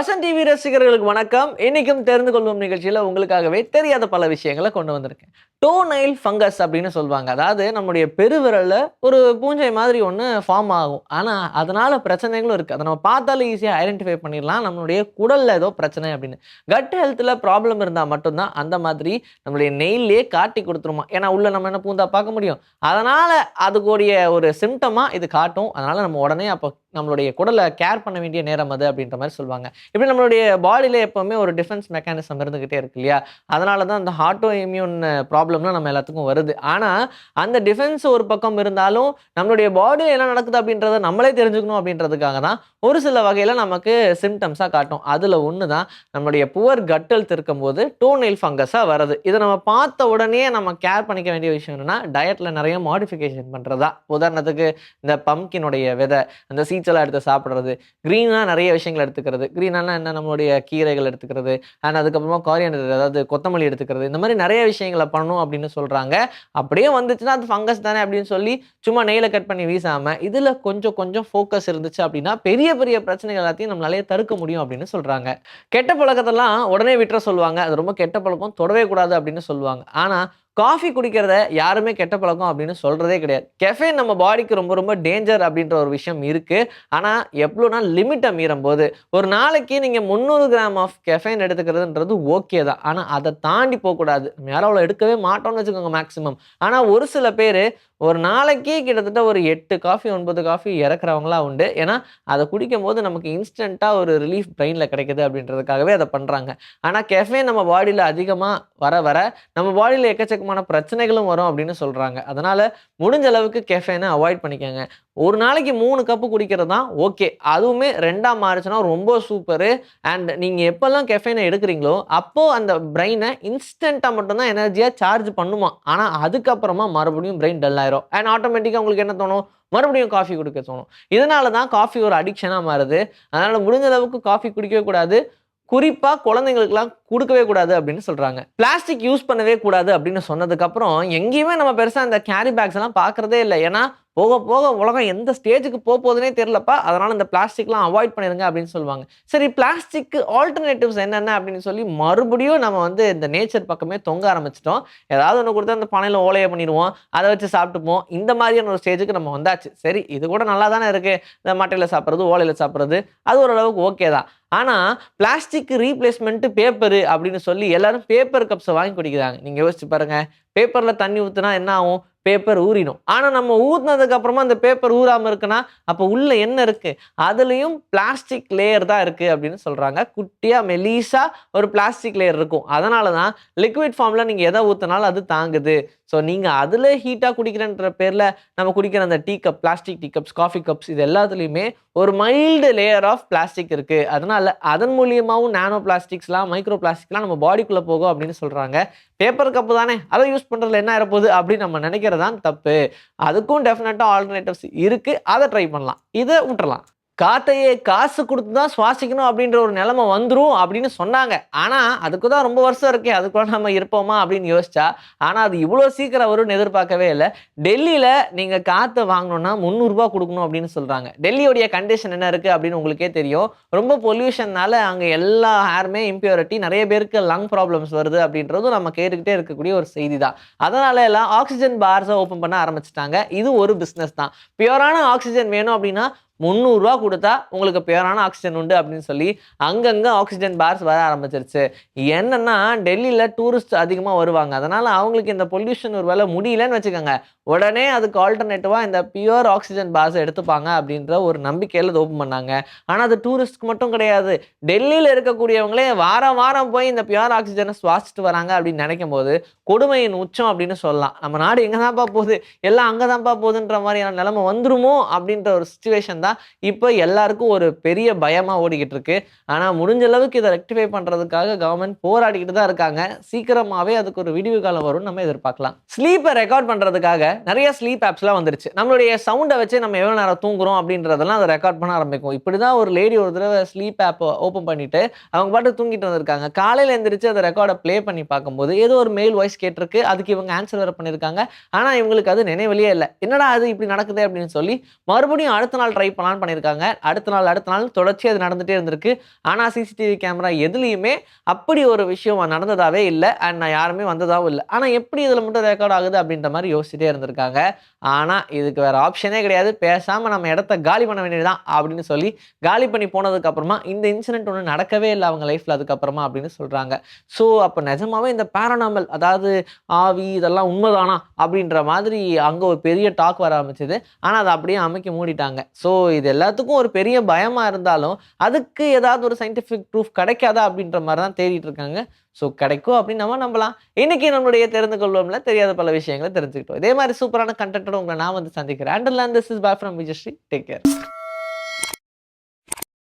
Vasanth TV ரசிகர்களுக்கு வணக்கம். இன்னைக்கும் தெரிந்து கொள்வோம் நிகழ்ச்சியில் உங்களுக்காகவே தெரியாத பல விஷயங்களை கொண்டு வந்திருக்கேன். டோனைல் ஃபங்கஸ் அப்படின்னு சொல்லுவாங்க. அதாவது நம்முடைய பெருவிரலில் ஒரு பூஞ்சை மாதிரி ஒன்று ஃபார்ம் ஆகும். ஆனால் அதனால் பிரச்சனைகளும் இருக்குது அதை நம்ம பார்த்தாலே ஈஸியாக ஐடென்டிஃபை பண்ணிடலாம். நம்மளுடைய குடலில் ஏதோ பிரச்சனை அப்படின்னு. கட் ஹெல்த்தில் ப்ராப்ளம் இருந்தால் மட்டும்தான் அந்த மாதிரி நம்மளுடைய நெயிலே காட்டி கொடுத்துருமா? ஏன்னா உள்ளே நம்ம என்ன பூந்தா பார்க்க முடியும்? அதனால் அதுக்குடைய ஒரு சிம்டமாக இது காட்டும். அதனால் நம்ம உடனே அப்போ நம்மளுடைய குடலை கேர் பண்ண வேண்டிய நேரம் அது அப்படின்ற மாதிரி சொல்லுவாங்க. இப்படி நம்மளுடைய பாடியில் எப்போவுமே ஒரு டிஃபென்ஸ் மெக்கானிசம் இருந்துக்கிட்டே இருக்கு இல்லையா? அதனால தான் அந்த ஹார்ட்டோ இம்யூன் ப்ராப்ளம்லாம் நம்ம எல்லாத்துக்கும் வருது. ஆனால் அந்த டிஃபென்ஸ் ஒரு பக்கம் இருந்தாலும் நம்மளுடைய பாடியில் என்ன நடக்குது அப்படின்றத நம்மளே தெரிஞ்சுக்கணும் அப்படின்றதுக்காக தான் ஒரு சில வகையில் நமக்கு சிம்டம்ஸாக காட்டும். அதில் ஒன்று தான் நம்மளுடைய புவர் கட்டல் இருக்கும்போது டோனெயில் ஃபங்கஸாக வருது இதை நம்ம பார்த்த உடனே நம்ம கேர் பண்ணிக்க வேண்டிய விஷயம் என்னென்னா டயட்டில் நிறைய மாடிஃபிகேஷன் பண்ணுறதா உதாரணத்துக்கு இந்த பம்கினுடைய விதை அந்த சீச்செல்லாம் எடுத்து சாப்பிட்றது க்ரீனாக நிறைய விஷயங்கள் எடுத்துக்கிறது. க்ரீனாலாம் என்ன? நம்மளுடைய கீரைகள் எடுத்துக்கிறது அண்ட் அதுக்கப்புறமா காரியன் அதாவது கொத்தமல்லி எடுத்துக்கிறது. இந்த மாதிரி நிறைய விஷயங்களை பண்ணணும் அப்படின்னு சொல்கிறாங்க அப்படியே வந்துச்சுன்னா அது ஃபங்கஸ் தானே அப்படின்னு சொல்லி சும்மா நெய்ல கட் பண்ணி வீசாமல் இதில் கொஞ்சம் கொஞ்சம் ஃபோக்கஸ் இருந்துச்சு அப்படின்னா பெரிய பெரிய பிரச்சனைகள் எல்லாத்தையும் நம்மளாலே தடுக்க முடியும் அப்படின்னு சொல்கிறாங்க கெட்ட பழக்கத்தெல்லாம் உடனே விட்டுற சொல்லுவாங்க. அது ரொம்ப கெட்ட பழக்கம். தொடவே கூடாது அப்படின்னு சொல்லுவாங்க. ஆனால் காஃபி குடிக்கிறத யாருமே கெட்ட பழக்கம் அப்படின்னு சொல்கிறதே கிடையாது. கெஃபே நம்ம பாடிக்கு ரொம்ப ரொம்ப டேஞ்சர் அப்படின்ற ஒரு விஷயம் இருக்குது ஆனால் எவ்வளோனா லிமிட்டை மீறும் போது ஒரு நாளைக்கு நீங்கள் முந்நூறு கிராம் ஆஃப் கெஃபைன் எடுத்துக்கிறதுன்றது ஓகே தான். ஆனால் அதை தாண்டி போகக்கூடாது. மேலே அவ்வளோ எடுக்கவே மாட்டோம்னு வச்சுக்கோங்க மேக்ஸிமம் ஆனால் ஒரு சில பேர் ஒரு நாளைக்கு கிட்டத்தட்ட ஒரு எட்டு காஃபி ஒன்பது காஃபி இறக்குறவங்களாம் உண்டு. ஏன்னா அதை குடிக்கும் போது நமக்கு இன்ஸ்டண்ட்டாக ஒரு ரிலீஃப் பிரெயினில் கிடைக்குது அப்படின்றதுக்காகவே அதை பண்ணுறாங்க ஆனால் கெஃபே நம்ம பாடியில் அதிகமாக வர வர நம்ம பாடியில் எக்கச்சக்கமான பிரச்சனைகளும் வரும் அப்படின்னு சொல்கிறாங்க அதனால் முடிஞ்ச அளவுக்கு கெஃபேனை அவாய்ட் பண்ணிக்கோங்க. ஒரு நாளைக்கு மூணு கப்பு குடிக்கிறது தான் ஓகே அதுவுமே ரெண்டாக மாறுச்சுன்னா ரொம்ப சூப்பரு அண்ட் நீங்கள் எப்போல்லாம் கெஃபைனை எடுக்கிறீங்களோ அப்போது அந்த பிரெயினை இன்ஸ்டண்ட்டாக மட்டும்தான் எனர்ஜியாக சார்ஜ் பண்ணுமா. ஆனால் அதுக்கப்புறமா மறுபடியும் பிரெயின் டல் ஆயிரும். அண்ட் ஆட்டோமேட்டிக்காக உங்களுக்கு என்ன தோணும்? மறுபடியும் காஃபி குடிக்க தோணும். இதனால தான் காஃபி ஒரு அடிக்ஷனாக மாறுது. அதனால் முடிஞ்ச அளவுக்கு காஃபி குடிக்கவே கூடாது. குறிப்பாக குழந்தைங்களுக்குலாம் கொடுக்கவே கூடாது அப்படின்னு சொல்கிறாங்க பிளாஸ்டிக் யூஸ் பண்ணவே கூடாது அப்படின்னு சொன்னதுக்கப்புறம் எங்கேயுமே நம்ம பெருசாக இந்த கேரி பேக்ஸ் எல்லாம் பார்க்குறதே இல்லை. ஏன்னா போக போக உலகம் எந்த ஸ்டேஜுக்கு போக போகுதுனே தெரிலப்பா அதனால் இந்த பிளாஸ்டிக்லாம் அவாய்ட் பண்ணிடுங்க அப்படின்னு சொல்லுவாங்க. சரி பிளாஸ்டிக்கு ஆல்டர்னேட்டிவ்ஸ் என்னென்ன அப்படின்னு சொல்லி மறுபடியும் நம்ம வந்து இந்த நேச்சர் பக்கமே தொங்க ஆரம்பிச்சிட்டோம். ஏதாவது ஒன்று கொடுத்தா அந்த பானையில் ஓலையை பண்ணிடுவோம். அதை வச்சு சாப்பிட்டுப்போம். இந்த மாதிரியான ஒரு ஸ்டேஜுக்கு நம்ம வந்தாச்சு. சரி இது கூட நல்லா தானே இருக்குது இந்த மட்டையில் சாப்பிட்றது ஓலையில் சாப்பிட்றது அது ஓரளவுக்கு ஓகே தான். ஆனால் பிளாஸ்டிக் ரீப்ளேஸ்மெண்ட்டு பேப்பரு அப்படின்னு சொல்லி எல்லாரும் பேப்பர் கப்ஸை வாங்கி குடிக்கிறாங்க. நீங்கள் யோசிச்சு பாருங்கள் பேப்பரில் தண்ணி ஊற்றுனா என்ன ஆகும்? பேப்பர் ஊறிடும். ஆனால் நம்ம ஊற்றினதுக்கு அப்புறமா அந்த பேப்பர் ஊறாமல் இருக்குன்னா அப்போ உள்ள என்ன இருக்குது அதுலேயும் பிளாஸ்டிக் லேயர் தான் இருக்குது அப்படின்னு சொல்கிறாங்க குட்டியாக மெலீஸாக ஒரு பிளாஸ்டிக் லேயர் இருக்கும். அதனால தான் லிக்விட் ஃபார்மில் நீங்கள் எதை ஊற்றினாலும் அது தாங்குது. ஸோ நீங்கள் அதில் ஹீட்டாக குடிக்கிறன்ற பேரில் நம்ம குடிக்கிற அந்த tea cup plastic tea cups coffee cups இது எல்லாத்துலேயுமே ஒரு மைல்டு லேயர் ஆஃப் பிளாஸ்டிக் இருக்குது அதனால அதன் மூலியமாகவும் நானோ பிளாஸ்டிக்ஸ்லாம் மைக்ரோ பிளாஸ்டிக்லாம் நம்ம பாடிக்குள்ளே போகும் அப்படின்னு சொல்கிறாங்க பேப்பர் கப்பு தானே? அதை யூஸ் பண்ணுறதுல என்ன ஆகிறப்போகுது அப்படின்னு நம்ம நினைக்கிறதான் தப்பு. அதுக்கும் டெஃபினட்டாக ஆல்டர்னேட்டிவ்ஸ் இருக்குது அதை ட்ரை பண்ணலாம். இதை விட்டுறலாம். காத்தையே காசு கொடுத்து தான் சுவாசிக்கணும் அப்படின்ற ஒரு நிலைமை வந்துடும் அப்படின்னு சொன்னாங்க. ஆனால் அதுக்கு தான் ரொம்ப வருஷம் இருக்கே அதுக்குள்ள நம்ம இருப்போமா அப்படின்னு யோசிச்சா ஆனால் அது இவ்வளோ சீக்கிரம் வரும்னு எதிர்பார்க்கவே இல்லை. டெல்லியில் நீங்கள் காற்றை வாங்கணும்னா முந்நூறுரூபா கொடுக்கணும் அப்படின்னு சொல்கிறாங்க டெல்லியோடைய கண்டிஷன் என்ன இருக்குது அப்படின்னு உங்களுக்கே தெரியும். ரொம்ப பொல்யூஷன்னால அங்கே எல்லா ஹேருமே இம்பியூரிட்டி நிறைய பேருக்கு லங் ப்ராப்ளம்ஸ் வருது அப்படின்றதும் நம்ம கேட்டுக்கிட்டே இருக்கக்கூடிய ஒரு செய்தி தான் அதனால எல்லாம் ஆக்சிஜன் பார்ஸை ஓப்பன் பண்ண ஆரம்பிச்சிட்டாங்க. இது ஒரு பிஸ்னஸ் தான். பியூரான ஆக்சிஜன் வேணும் அப்படின்னா முந்நூறுரூவா கொடுத்தா உங்களுக்கு பியூரான ஆக்சிஜன் உண்டு அப்படின்னு சொல்லி அங்கங்கே ஆக்சிஜன் பார்ஸ் வர ஆரம்பிச்சிருச்சு. என்னன்னா டெல்லியில் டூரிஸ்ட் அதிகமாக வருவாங்க. அதனால் அவங்களுக்கு இந்த பொல்யூஷன் ஒரு வேலை முடியலன்னு வச்சுக்கோங்க. உடனே அதுக்கு ஆல்டர்னேட்டிவாக இந்த பியூர் ஆக்சிஜன் பார்ஸை எடுத்துப்பாங்க அப்படின்ற ஒரு நம்பிக்கையில் இது ஓப்பன் பண்ணாங்க. ஆனால் அது டூரிஸ்ட்க்கு மட்டும் கிடையாது. டெல்லியில் இருக்கக்கூடியவங்களே வாரம் வாரம் போய் இந்த பியூர் ஆக்சிஜனை சுவாசிச்சுட்டு வராங்க அப்படின்னு நினைக்கும் போது கொடுமையின் உச்சம் அப்படின்னு சொல்லலாம். நம்ம நாடு எங்கே தான்ப்பா போகுது? எல்லாம் அங்கே தான்ப்பா போகுதுன்ற மாதிரியான நிலைமை வந்துருமோ அப்படின்ற ஒரு சுச்சுவேஷன் தான் இப்போ எல்லாருக்கும் ஒரு பெரிய பயமாக ஓடிக்கிட்டு இருக்கு. ஆனால் முடிஞ்ச அளவுக்கு இதை ரெக்டிஃபை பண்ணுறதுக்காக கவர்மெண்ட் போராடிக்கிட்டு தான் இருக்காங்க. சீக்கிரமாகவே அதுக்கு ஒரு விடிவு காலம் வரும்னு நம்ம எதிர்பார்க்கலாம். ஸ்லீப்பை ரெக்கார்ட் பண்ணுறதுக்காக நிறைய ஸ்லீப் ஆப்ஸ்லாம் வந்துருச்சு. நம்மளுடைய சவுண்டை வச்சு நம்ம எவ்வளோ நேரம் தூங்குறோம் அப்படின்றதெல்லாம் அதை ரெக்கார்ட் பண்ண ஆரம்பிக்கும். இப்படி தான் ஒரு லேடி ஒரு தடவை ஸ்லீப் ஆப் ஓப்பன் பண்ணிட்டு அவங்க பாட்டு தூங்கிட்டு வந்திருக்காங்க. காலையில் எந்திரிச்சு அதை ரெக்கார்டை ப்ளே பண்ணி பார்க்கும்போது ஏதோ ஒரு மெயில் வாய்ஸ் கேட்டிருக்கு. அதுக்கு இவங்க ஆன்சர் வேறு பண்ணியிருக்காங்க. ஆனால் இவங்களுக்கு அது நினைவிலேயே இல்லை. என்னடா அது இப்படி நடக்குது அப்படின்னு சொல்லி மறுபடியும் அடுத்த நாள் ட்ரை பிளான் பண்ணியிருக்காங்க அடுத்த நாள் அடுத்த நாள் தொடர்ச்சி அது நடந்துகிட்டே இருந்திருக்கு. ஆனால் சிசிடிவி கேமரா எதுலேயுமே அப்படி ஒரு விஷயம் நடந்ததாகவே இல்லை. அண்ட் நான் யாருமே வந்ததாகவும் இல்லை. ஆனால் எப்படி இதில் மட்டும் ரெக்கார்ட் ஆகுது அப்படின்ற மாதிரி யோசிச்சுட்டே இருந்திருக்காங்க. ஆனால் இதுக்கு வேறு ஆப்ஷனே கிடையாது. பேசாமல் நம்ம இடத்த காலி பண்ண வேண்டியதுதான் அப்படின்னு சொல்லி காலி பண்ணி போனதுக்கப்புறமா இந்த இன்சிடென்ட் ஒன்று நடக்கவே இல்லை அவங்க லைஃப்பில் அதுக்கப்புறமா அப்படின்னு சொல்கிறாங்க ஸோ அப்போ நிஜமாவே இந்த பேரனாமல் அதாவது ஆவி இதெல்லாம் உண்மைதானா அப்படின்ற மாதிரி அங்கே ஒரு பெரிய டாக் வர ஆரம்பிச்சது. ஆனால் அதை அப்படியே அமைக்க மூடிட்டாங்க. ஸோ இது எல்லாத்துக்கும் ஒரு பெரிய பயமாக இருந்தாலும் அதுக்கு ஏதாவது ஒரு சயின்டிஃபிக் ப்ரூஃப் கிடைக்காதா அப்படின்ற மாதிரி தான் தேடிட்டு இருக்காங்க. ஸோ கிடைக்கும் அப்படின்னு நம்ம நம்பலாம். இன்னைக்கு நம்மளுடைய தெரிந்து கொள்வோம்ல தெரியாத பல விஷயங்களை தெரிஞ்சுக்கிட்டோம். இதே மாதிரி சூப்பரான கண்டென்ட்டோட உங்களை நான் வந்து சந்திக்கிறேன். And this is bye from Vijayasri take care